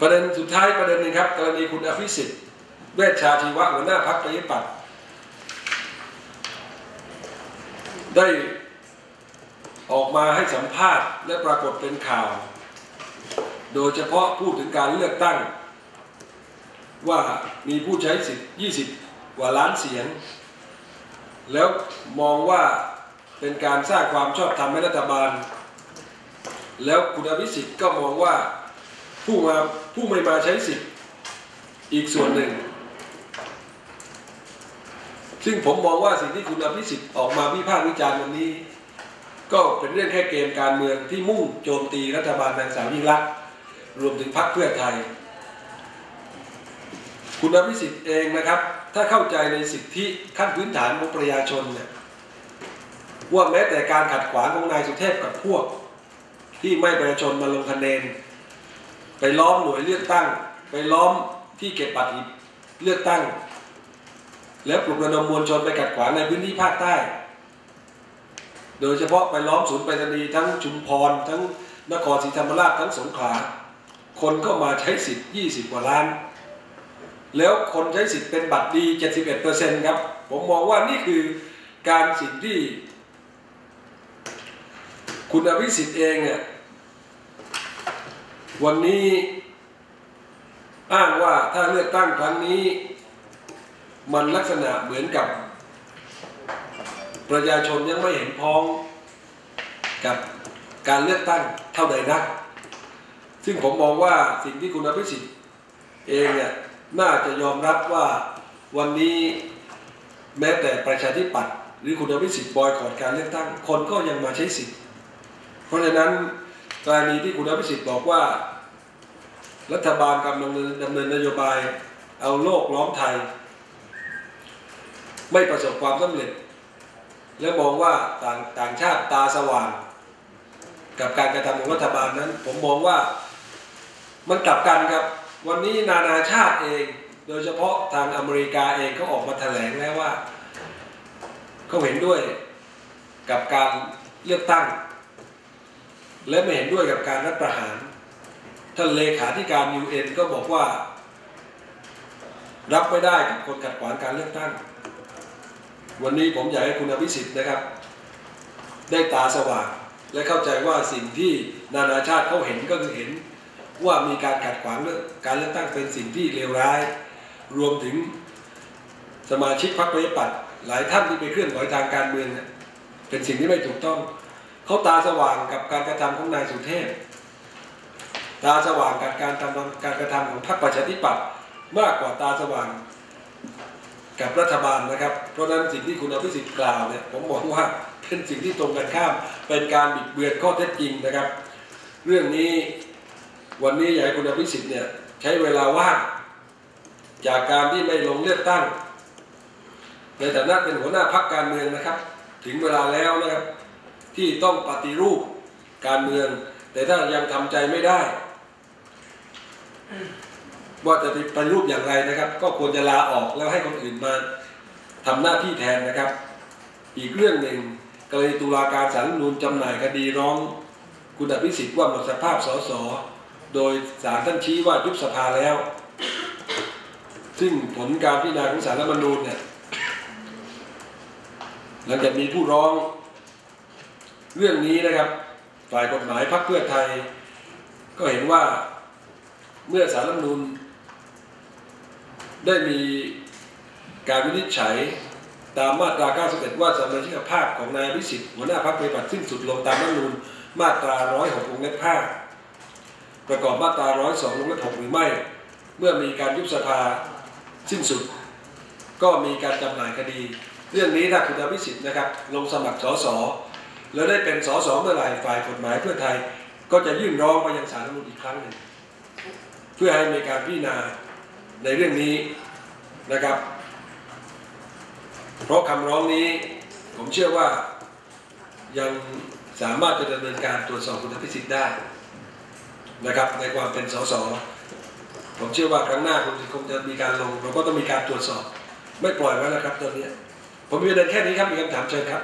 ประเด็นสุดท้ายประเด็นหนึงครับกรณีคุณอภิสิทธิ์เวชชาชีวะหัวหน้าพักประชาธิปัตย์ได้ออกมาให้สัมภาษณ์และปรากฏเป็นข่าว โดยเฉพาะพูดถึงการเลือกตั้ง ว่ามีผู้ใช้สิทธิ์ 20 กว่าล้านเสียง แล้วมองว่าเป็นการสร้างความชอบธรรมให้รัฐบาล แล้วคุณอภิสิทธิ์ก็มองว่า ผู้มาผู้ไม่มาใช้สิทธิ์อีกส่วนหนึ่ง ซึ่งผมมองว่าสิ่งที่คุณอภิสิทธิ์ออกมาวิพากษ์วิจารณ์วันนี้ ก็เป็นเรื่องแค่เกมการเมืองที่มุ่งโจมตีรัฐบาลนางสาวยิ่งลักษณ์รวมถึงพรรคเพื่อไทย คุณอภิสิทธิ์เองนะครับ ถ้าเข้าใจในสิทธิขั้นพื้นฐานของประชาชนเนี่ยว่าแม้แต่การขัดขวางของนายสุเทพกับพวก ที่ไม่ประชาชนมาลงคะแนน ไปล้อมหน่วยเลือกตั้ง ไปล้อมที่เก็บบัตรเลือกตั้ง แล้วปลุกระดมมวลชนไปขัดขวางในพื้นที่ภาคใต้ โดยเฉพาะไปล้อมศูนย์ไปรษณีย์ทั้งชุมพร ทั้งนครศรีธรรมราชทั้งสงขลาคนก็มาใช้สิทธิ์ 20 กว่าล้าน แล้วคนใช้สิทธิ์เป็นบัตรดี 71%ครับ ผมมองว่านี่คือการสิ่งที่ คุณอภิสิทธิ์เองเนี่ย วันนี้อ้างว่าถ้าเลือกตั้งครั้งนี้ มันลักษณะเหมือนกับ ประชาชนยังไม่เห็นพ้องกับการเลือกตั้งเท่าใดนัก ซึ่งผมมองว่าสิ่งที่คุณอภิสิทธิ์เองเนี่ยน่าจะยอมรับว่าวันนี้แม้แต่ประชาธิปัตย์หรือคุณอภิสิทธิ์บอยคอรการเลือกตั้ง คนก็ยังมาใช้สิทธิ์ เพราะฉะนั้น กรณีที่คุณอภิสิทธิ์บอกว่า รัฐบาลกำลังดำเนินนโยบาย เอาโลกล้อมไทย ไม่ประสบความสำเร็จ และมองว่าต่างต่างชาติตาสว่าง กับการกระทำของรัฐบาลนั้น ผมมองว่ามันกลับกันครับ วันนี้นานาชาติเอง โดยเฉพาะทางอเมริกาเองเขาออกมาแถลงแล้วว่าเขาเห็นด้วยกับการเลือกตั้ง และไม่เห็นด้วยกับการรัฐประหาร ท่านเลขาธิการ UN ก็บอกว่า รับไม่ได้กับคนขัดขวางการเลือกตั้ง วันนี้ผมอยากให้คุณอภิสิทธิ์นะครับ ได้ตาสว่างและเข้าใจว่าสิ่งที่นานาชาติเขาเห็นก็คือเห็นว่ามีการขัดขวางเรื่องการเลือกตั้งเป็นสิ่งที่เลวร้าย รวมถึงสมาชิกพรรคประชาธิปัตย์หลายท่านที่ไปเคลื่อนไหวทางการเมือง เป็นสิ่งที่ไม่ถูกต้อง เขาตาสว่างกับการกระทำของนายสุเทพ ตาสว่างกับการทำการกระทำของพรรคประชาธิปัตย์มากกว่าตาสว่างกับรัฐบาลนะครับ เพราะฉะนั้นสิ่งที่คุณอภิสิทธิ์กล่าวเนี่ยผมมองว่าเป็นสิ่งที่ตรงกันข้าม เป็นการบิดเบือนข้อเท็จจริงนะครับ เรื่องนี้วันนี้อยากให้คุณอภิสิทธิ์เนี่ยใช้เวลาว่างจากการที่ไม่ลงเลือกตั้ง ในฐานะเป็นหัวหน้าพรรคการเมืองนะครับ ถึงเวลาแล้วนะครับ ที่ต้องปฏิรูปการเมือง แต่ถ้ายังทำใจไม่ได้ ว่าจะปฏิรูปอย่างไรนะครับ ก็ควรจะลาออกแล้วให้คนอื่นมาทำหน้าที่แทนนะครับ อีกเรื่องหนึ่งกรณีตุลาการศารัฐมนูญจำหน่ายคดีร้องคุณอภิสิทธิ์ว่าหมดสภาพสสโดยศาลท่านชี้ว่ายุบสภาแล้ว ซึ่งผลการพิจารณาของศาลรัฐมนูญเนี่ยหลังจากมีผู้ร้อง เรื่องนี้นะครับฝ่ายกฎหมายพรรคเพื่อไทย ก็เห็นว่าเมื่อสารรัฐมนูญได้มีการวินิจฉัยตามมาตรา 91 ว่าสมาชิกภาพของนายวิสิทธิ์หัวหน้าพรรคปฏิบัติสิ้นสุดลงตามรัฐมนูญมาตรา 106วงเล็บ5ประกอบมาตรา 102วงเล็บ6หรือไม่ เมื่อมีการยุบสภาสิ้นสุด ก็มีการจำหน่ายคดี เรื่องนี้ถ้าคุณอภิสิทธิ์นะครับ ลงสมัครสส แล้วได้เป็นสสเมื่อไหร่ฝ่ายกฎหมายเพื่อไทย ก็จะยื่นร้องไปยังศาลรัฐมนูญอีกครั้งหนึ่งเพื่อให้มีการพิจารณาในเรื่องนี้นะครับ เพราะคำร้องนี้ผมเชื่อว่ายังสามารถจะดำเนินการตรวจสอบคุณพิสิทธิ์ได้นะครับในความเป็นสสผมเชื่อว่าครั้งหน้าคงจะคงจะมีการลงเราก็ต้องมีการตรวจสอบ ไม่ปล่อยไว้แล้วครับตอนนี้ ผมมีประเด็นแค่นี้ครับมีคำถามเชิญครับ